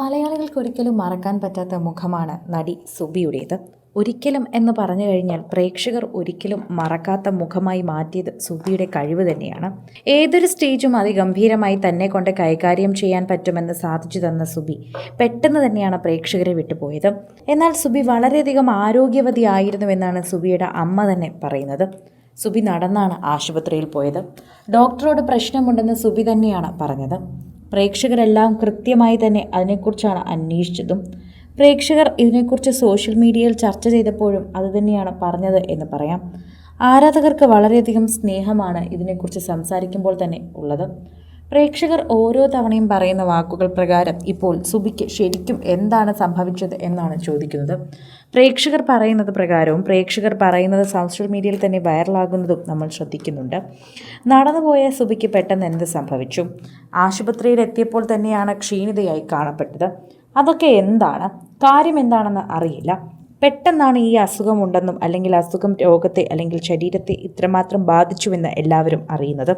മലയാളികൾക്ക് ഒരിക്കലും മറക്കാൻ പറ്റാത്ത മുഖമാണ് നടി സുബിയുടേത്. ഒരിക്കലും എന്ന് പറഞ്ഞു കഴിഞ്ഞാൽ പ്രേക്ഷകർ ഒരിക്കലും മറക്കാത്ത മുഖമായി മാറ്റിയത് സുബിയുടെ കഴിവ് തന്നെയാണ്. ഏതൊരു സ്റ്റേജും അതിഗംഭീരമായി തന്നെ കൊണ്ട് കൈകാര്യം ചെയ്യാൻ പറ്റുമെന്ന് സാധിച്ചു തന്ന സുബി പെട്ടെന്ന് തന്നെയാണ് പ്രേക്ഷകരെ വിട്ടുപോയത്. എന്നാൽ സുബി വളരെയധികം ആരോഗ്യവതിയായിരുന്നുവെന്നാണ് സുബിയുടെ അമ്മ തന്നെ പറയുന്നത്. സുബി നടന്നാണ് ആശുപത്രിയിൽ പോയത്. ഡോക്ടറോട് പ്രശ്നമുണ്ടെന്ന് സുബി തന്നെയാണ് പറഞ്ഞത്. പ്രേക്ഷകരെല്ലാം കൃത്യമായി തന്നെ അതിനെക്കുറിച്ചാണ് അന്വേഷിച്ചതും പ്രേക്ഷകർ ഇതിനെക്കുറിച്ച് സോഷ്യൽ മീഡിയയിൽ ചർച്ച ചെയ്തപ്പോഴും അതുതന്നെയാണ് പറഞ്ഞത് എന്ന് പറയാം. ആരാധകർക്ക് വളരെയധികം സ്നേഹമാണ് ഇതിനെക്കുറിച്ച് സംസാരിക്കുമ്പോൾ തന്നെ ഉള്ളത്. പ്രേക്ഷകർ ഓരോ തവണയും പറയുന്ന വാക്കുകൾ പ്രകാരം ഇപ്പോൾ സുബിക്ക് ശരിക്കും എന്താണ് സംഭവിച്ചത് എന്നാണ് ചോദിക്കുന്നത്. പ്രേക്ഷകർ പറയുന്നത് പ്രകാരവും പ്രേക്ഷകർ പറയുന്നത് സോഷ്യൽ മീഡിയയിൽ തന്നെ വൈറലാകുന്നതും നമ്മൾ ശ്രദ്ധിക്കുന്നുണ്ട്. നടന്നുപോയ സുബിക്ക് പെട്ടെന്ന് എന്ത് സംഭവിച്ചു? ആശുപത്രിയിൽ എത്തിയപ്പോൾ തന്നെയാണ് ക്ഷീണിതയായി കാണപ്പെട്ടത്. അതൊക്കെ എന്താണ്? കാര്യം എന്താണെന്ന് അറിയില്ല. പെട്ടെന്നാണ് ഈ അസുഖമുണ്ടെന്നും അല്ലെങ്കിൽ അസുഖം രോഗത്തെ അല്ലെങ്കിൽ ശരീരത്തെ ഇത്രമാത്രം ബാധിച്ചുവെന്ന് എല്ലാവരും അറിയുന്നത്.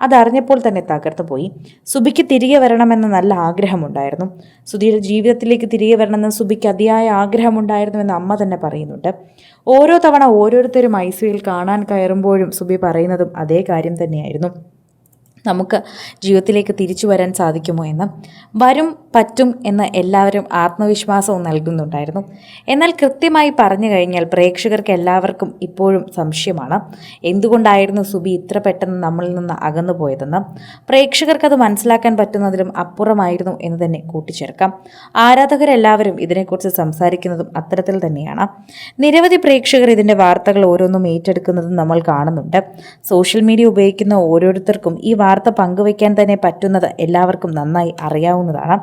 അതറിഞ്ഞപ്പോൾ തന്നെ തകർന്നു പോയി. സുബിക്ക് തിരികെ വരണമെന്ന നല്ല ആഗ്രഹമുണ്ടായിരുന്നു. സുധിയുടെ ജീവിതത്തിലേക്ക് തിരികെ വരണമെന്ന് സുബിക്ക് അതിയായ ആഗ്രഹമുണ്ടായിരുന്നുവെന്ന് അമ്മ തന്നെ പറയുന്നുണ്ട്. ഓരോ തവണ ഓരോരുത്തരും ഐ സിയിൽ കാണാൻ കയറുമ്പോഴും സുബി പറയുന്നതും അതേ കാര്യം തന്നെയായിരുന്നു. നമുക്ക് ജീവിതത്തിലേക്ക് തിരിച്ചു വരാൻ സാധിക്കുമോ എന്ന്. വരും പറ്റും എന്ന് എല്ലാവരും ആത്മവിശ്വാസവും നൽകുന്നുണ്ടായിരുന്നു. എന്നാൽ കൃത്യമായി പറഞ്ഞു കഴിഞ്ഞാൽ പ്രേക്ഷകർക്ക് എല്ലാവർക്കും ഇപ്പോഴും സംശയമാണ്. എന്തുകൊണ്ടായിരുന്നു സുബി ഇത്ര പെട്ടെന്ന് നമ്മളിൽ നിന്ന് അകന്നു പോയതെന്ന്. പ്രേക്ഷകർക്കത് മനസ്സിലാക്കാൻ പറ്റുന്നതിലും അപ്പുറമായിരുന്നു എന്ന് തന്നെ കൂട്ടിച്ചേർക്കാം. ആരാധകരെല്ലാവരും ഇതിനെക്കുറിച്ച് സംസാരിക്കുന്നതും അത്തരത്തിൽ തന്നെയാണ്. നിരവധി പ്രേക്ഷകർ ഇതിന്റെ വാർത്തകൾ ഓരോന്നും ഏറ്റെടുക്കുന്നതും നമ്മൾ കാണുന്നുണ്ട്. സോഷ്യൽ മീഡിയ ഉപയോഗിക്കുന്ന ഓരോരുത്തർക്കും ഈ വാർത്ത പങ്കുവയ്ക്കാൻ തന്നെ പറ്റുന്നത് എല്ലാവർക്കും നന്നായി അറിയാവുന്നതാണ്.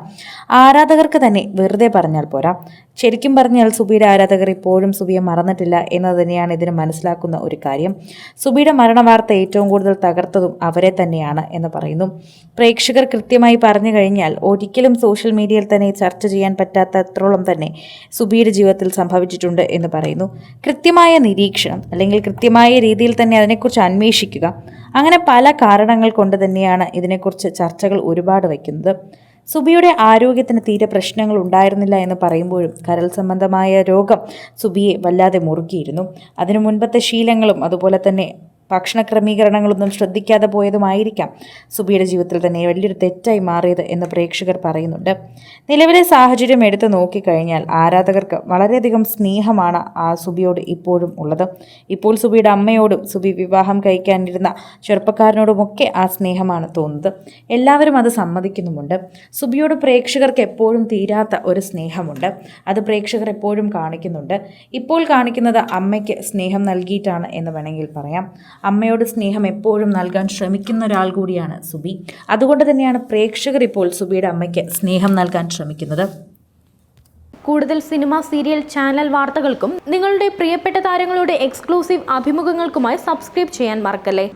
ആരാധകർക്ക് തന്നെ വെറുതെ പറഞ്ഞാൽ പോരാ. ശരിക്കും പറഞ്ഞാൽ സുബിയുടെ ആരാധകർ ഇപ്പോഴും സുബിയെ മറന്നിട്ടില്ല എന്നത് തന്നെയാണ് ഇതിന് മനസ്സിലാക്കുന്ന ഒരു കാര്യം. സുബിയുടെ മരണ വാർത്ത ഏറ്റവും കൂടുതൽ തകർത്തതും അവരെ തന്നെയാണ് എന്ന് പറയുന്നു. പ്രേക്ഷകർ കൃത്യമായി പറഞ്ഞു കഴിഞ്ഞാൽ ഒരിക്കലും സോഷ്യൽ മീഡിയയിൽ തന്നെ ചർച്ച ചെയ്യാൻ പറ്റാത്തത്രോളം തന്നെ സുബിയുടെ ജീവിതത്തിൽ സംഭവിച്ചിട്ടുണ്ട് എന്ന് പറയുന്നു. കൃത്യമായ നിരീക്ഷണം അല്ലെങ്കിൽ കൃത്യമായ രീതിയിൽ തന്നെ അതിനെക്കുറിച്ച് അന്വേഷിക്കുക. അങ്ങനെ പല കാരണങ്ങൾ കൊണ്ട് തന്നെയാണ് ഇതിനെക്കുറിച്ച് ചർച്ചകൾ ഒരുപാട് വയ്ക്കുന്നത്. സുബിയുടെ ആരോഗ്യത്തിന് തീരെ പ്രശ്നങ്ങൾ ഉണ്ടായിരുന്നില്ല എന്ന് പറയുമ്പോഴും കരൾ സംബന്ധമായ രോഗം സുബിയെ വല്ലാതെ മുറുകിയിരുന്നു. അതിനു മുൻപത്തെ ശീലങ്ങളും അതുപോലെ തന്നെ ഭക്ഷണ ക്രമീകരണങ്ങളൊന്നും ശ്രദ്ധിക്കാതെ പോയതുമായിരിക്കാം സുബിയുടെ ജീവിതത്തിൽ തന്നെ വലിയൊരു തെറ്റായി മാറിയത് എന്ന് പ്രേക്ഷകർ പറയുന്നുണ്ട്. നിലവിലെ സാഹചര്യം എടുത്തു നോക്കിക്കഴിഞ്ഞാൽ ആരാധകർക്ക് വളരെയധികം സ്നേഹമാണ് ആ സുബിയോട് ഇപ്പോഴും ഉള്ളത്. ഇപ്പോൾ സുബിയുടെ അമ്മയോടും സുബി വിവാഹം കഴിക്കാനിരുന്ന ചെറുപ്പക്കാരനോടുമൊക്കെ ആ സ്നേഹമാണ് തോന്നുന്നത്. എല്ലാവരും അത് സമ്മതിക്കുന്നുമുണ്ട്. സുബിയോട് പ്രേക്ഷകർക്ക് എപ്പോഴും തീരാത്ത ഒരു സ്നേഹമുണ്ട്. അത് പ്രേക്ഷകർ എപ്പോഴും കാണിക്കുന്നുണ്ട്. ഇപ്പോൾ കാണിക്കുന്നത് അമ്മയ്ക്ക് സ്നേഹം നൽകിയിട്ടാണ് എന്ന് വേണമെങ്കിൽ പറയാം. അമ്മയോട് സ്നേഹം എപ്പോഴും നൽകാൻ ശ്രമിക്കുന്ന ഒരാൾ കൂടിയാണ് സുബി. അതുകൊണ്ട് തന്നെയാണ് പ്രേക്ഷകർ ഇപ്പോൾ സുബിയുടെ അമ്മയ്ക്ക് സ്നേഹം നൽകാൻ ശ്രമിക്കുന്നത്. കൂടുതൽ സിനിമ സീരിയൽ ചാനൽ വാർത്തകൾക്കും നിങ്ങളുടെ പ്രിയപ്പെട്ട താരങ്ങളുടെ എക്സ്ക്ലൂസീവ് അഭിമുഖങ്ങൾക്കുമായി സബ്സ്ക്രൈബ് ചെയ്യാൻ മറക്കല്ലേ?